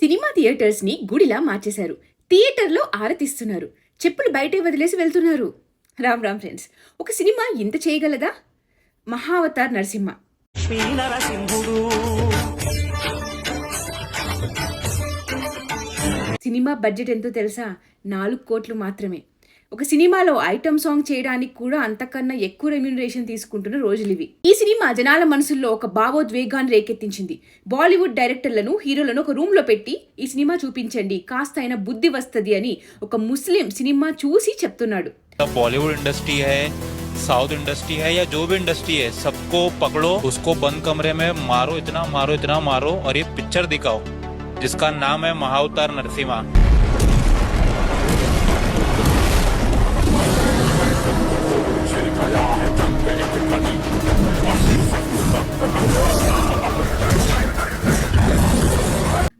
Cinema థియేటర్స్ని గుడిలా మార్చేశారు. థియేటర్లో ఆరతిస్తున్నారు. చెప్పులు బయటే వదిలేసి వెళ్తున్నారు. రామ్ రామ్ ఫ్రెండ్స్ ఒక సినిమా ఇంత చేయగలదా? మహావతార్ నరసింహ. సినిమా బడ్జెట్ ఎంతో తెలుసా? నాలుగు కోట్లు మాత్రమే. ఒక సినిమాలో ఐటమ్ సాంగ్ చేయడానికి కూడా అంతకన్నా ఎక్కువ రెమ్యూనరేషన్ తీసుకుంటున్న రోజులు ఇవి ఈ సినిమా జనాల మనసుల్లో ఒక భావోద్వేగాన్ని రేకెత్తించింది బాలీవుడ్ డైరెక్టర్లను హీరోలను ఒక రూమ్ లో పెట్టి ఈ సినిమా చూపించండి కాస్త అయినా బుద్ధి వస్తది అని ఒక ముస్లిం సినిమా చూసి చెప్తున్నాడు अब बॉलीवुड इंडस्ट्री है साउथ इंडस्ट्री है या जो भी इंडस्ट्री है सबको पकड़ो उसको बंद कमरे में मारो इतना मारो इतना मारो और ये पिक्चर दिखाओ जिसका नाम है महावतार नरसिम्हा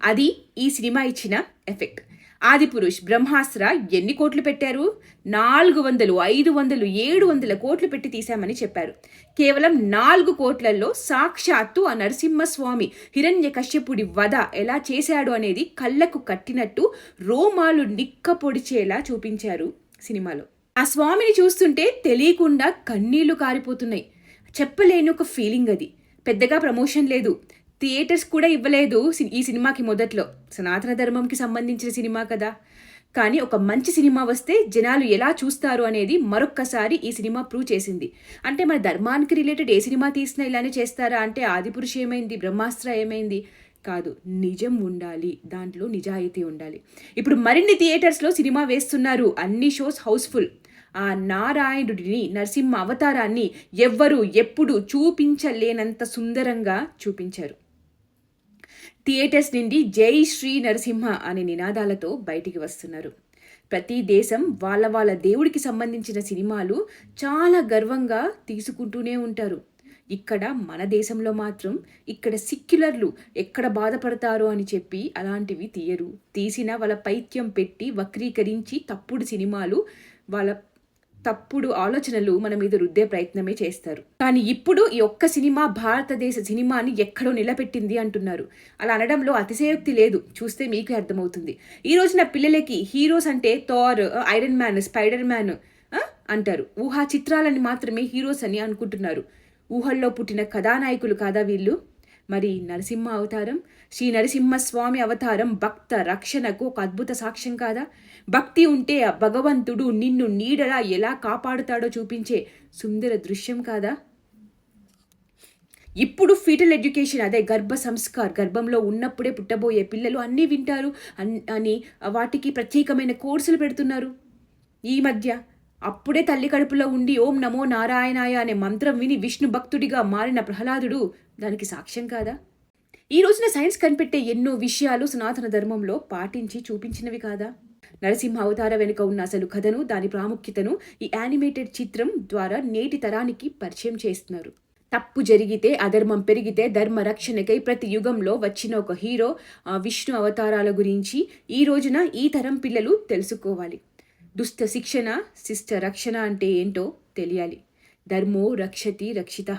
అది ఈ సినిమా ఇచ్చిన ఎఫెక్ట్. ఆదిపురుష్ బ్రహ్మాస్త్ర ఎన్ని కోట్లు పెట్టారు? నాలుగు వందలు ఐదు వందలు ఏడు వందల కోట్లు పెట్టి తీశామని చెప్పారు. కేవలం నాలుగు కోట్లలో సాక్షాత్తు ఆ నరసింహస్వామి హిరణ్య కశ్యపుడి వధ ఎలా చేశాడు అనేది కళ్ళకు కట్టినట్టు రోమాలు నిక్క పొడిచేలా చూపించారు సినిమాలో. ఆ స్వామిని చూస్తుంటే తెలియకుండా కన్నీళ్ళు కారిపోతున్నాయి. చెప్పలేని ఒక ఫీలింగ్ అది. పెద్దగా ప్రమోషన్ లేదు. థియేటర్స్ కూడా ఇవ్వలేదు ఈ సినిమాకి మొదట్లో. సనాతన ధర్మంకి సంబంధించిన సినిమా కదా. కానీ ఒక మంచి సినిమా వస్తే జనాలు ఎలా చూస్తారు అనేది మరొక్కసారి ఈ సినిమా ప్రూవ్ చేసింది. అంటే మన ధర్మానికి రిలేటెడ్ ఏ సినిమా తీసినా ఇలానే చేస్తారా అంటే ఆదిపురుషు ఏమైంది బ్రహ్మాస్త్ర ఏమైంది? కాదు నిజం ఉండాలి. దాంట్లో నిజాయితీ ఉండాలి. ఇప్పుడు మరిన్ని థియేటర్స్లో సినిమా వేస్తున్నారు. అన్ని షోస్ హౌస్ఫుల్. ఆ నారాయణుడిని నరసింహ అవతారాన్ని ఎవ్వరూ ఎప్పుడు చూపించలేనంత సుందరంగా చూపించారు. థియేటర్స్ నుండి జై శ్రీ నరసింహ అనే నినాదాలతో బయటికి వస్తున్నారు. ప్రతి దేశం వాళ్ళ వాళ్ళ దేవుడికి సంబంధించిన సినిమాలు చాలా గర్వంగా తీసుకుంటూనే ఉంటారు. ఇక్కడ మన దేశంలో మాత్రం ఇక్కడ సిక్యులర్లు ఎక్కడ బాధపడతారో అని చెప్పి అలాంటివి తీయరు. తీసిన వాళ్ళ పైత్యం పెట్టి వక్రీకరించి తప్పుడు సినిమాలు వాళ్ళ తప్పుడు ఆలోచనలు మన మీద రుద్దే ప్రయత్నమే చేస్తారు. కానీ ఇప్పుడు ఈ ఒక్క సినిమా భారతదేశ సినిమాని ఎక్కడో నిలబెట్టింది అంటున్నారు. అలా అనడంలో అతిశయోక్తి లేదు. చూస్తే మీకు అర్థమవుతుంది. ఈ రోజున పిల్లలకి హీరోస్ అంటే Thor Iron Man Spider Man అంటారు. ఊహా చిత్రాలని మాత్రమే హీరోస్ అని అనుకుంటున్నారు. ఊహల్లో పుట్టిన కథానాయకులు కాదా వీళ్ళు? మరి నరసింహ అవతారం శ్రీ నరసింహస్వామి అవతారం భక్త రక్షణకు ఒక అద్భుత సాక్ష్యం కాదా? భక్తి ఉంటే ఆ భగవంతుడు నిన్ను నీడలా ఎలా కాపాడుతాడో చూపించే సుందర దృశ్యం కాదా? ఇప్పుడు ఫీటల్ ఎడ్యుకేషన్ అదే గర్భ సంస్కార్ గర్భంలో ఉన్నప్పుడే పుట్టబోయే పిల్లలు అన్నీ వింటారు. అన్- అని వాటికి ప్రత్యేకమైన కోర్సులు పెడుతున్నారు. ఈ మధ్య అప్పుడే తల్లి కడుపులో ఉండి ఓం నమో నారాయణాయ అనే మంత్రం విని విష్ణు భక్తుడిగా మారిన ప్రహ్లాదుడు దానికి సాక్ష్యం కాదా? ఈ రోజున సైన్స్ కనిపెట్టే ఎన్నో విషయాలు సనాతన ధర్మంలో పాటించి చూపించినవి కాదా? నరసింహ అవతార వెనుక ఉన్న అసలు కథను దాని ప్రాముఖ్యతను ఈ యానిమేటెడ్ చిత్రం ద్వారా నేటి తరానికి పరిచయం చేస్తున్నారు. తప్పు జరిగితే అధర్మం పెరిగితే ధర్మ రక్షణకై ప్రతి యుగంలో వచ్చిన ఒక హీరో విష్ణు అవతారాల గురించి ఈ రోజున ఈ తరం పిల్లలు తెలుసుకోవాలి. దుష్ట శిక్షణ శిష్ట రక్షణ అంటే ఏంటో తెలియాలి. ధర్మో రక్షతి రక్షిత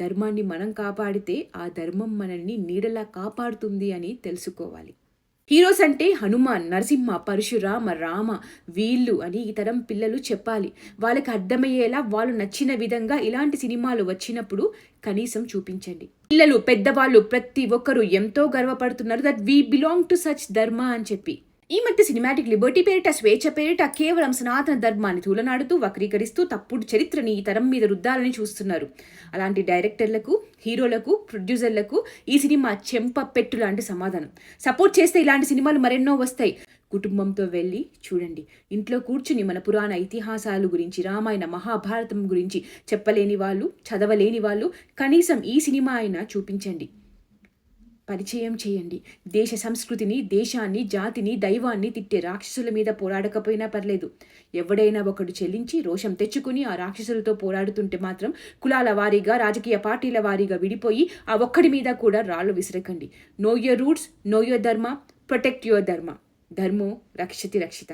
ధర్మాన్ని మనం కాపాడితే ఆ ధర్మం మనల్ని నీడలా కాపాడుతుంది అని తెలుసుకోవాలి. హీరోస్ అంటే హనుమాన్ నరసింహ పరశురామ రామ వీళ్ళు అని ఈ తరం పిల్లలు చెప్పాలి. వాళ్ళకి అర్థమయ్యేలా వాళ్ళు నచ్చిన విధంగా ఇలాంటి సినిమాలు వచ్చినప్పుడు కనీసం చూపించండి. పిల్లలు పెద్దవాళ్ళు ప్రతి ఒక్కరూ ఎంతో గర్వపడుతున్నారు that we belong to such dharma అని చెప్పి. ఈ మధ్య సినిమాటిక్ లిబర్టీ పేరిట స్వేచ్ఛ పేరిట కేవలం సనాతన ధర్మాన్ని తూలనాడుతూ వక్రీకరిస్తూ తప్పుడు చరిత్రని ఈ తరం మీద రుద్దాలని చూస్తున్నారు. అలాంటి డైరెక్టర్లకు హీరోలకు ప్రొడ్యూసర్లకు ఈ సినిమా చెంప పెట్టు లాంటి సమాధానం. సపోర్ట్ చేస్తే ఇలాంటి సినిమాలు మరెన్నో వస్తాయి. కుటుంబంతో వెళ్ళి చూడండి. ఇంట్లో కూర్చుని మన పురాణ ఇతిహాసాలు గురించి రామాయణ మహాభారతం గురించి చెప్పలేని వాళ్ళు చదవలేని వాళ్ళు కనీసం ఈ సినిమా అయినా చూపించండి. పరిచయం చేయండి. దేశ సంస్కృతిని దేశాన్ని జాతిని దైవాన్ని తిట్టే రాక్షసుల మీద పోరాడకపోయినా పర్లేదు. ఎవడైనా ఒకడు చెల్లించి రోషం తెచ్చుకుని ఆ రాక్షసులతో పోరాడుతుంటే మాత్రం కులాల వారీగా రాజకీయ పార్టీల వారీగా విడిపోయి ఆ ఒక్కడి మీద కూడా రాళ్ళు విసిరకండి. Know your roots know your dharma protect your dharma ధర్మో రక్షతి రక్షిత.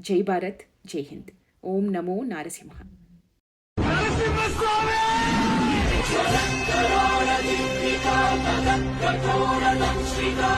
జై భారత్ జై హింద్. ఓం నమో నారసింహ. وذكر على ذكرك فذكرت نشرك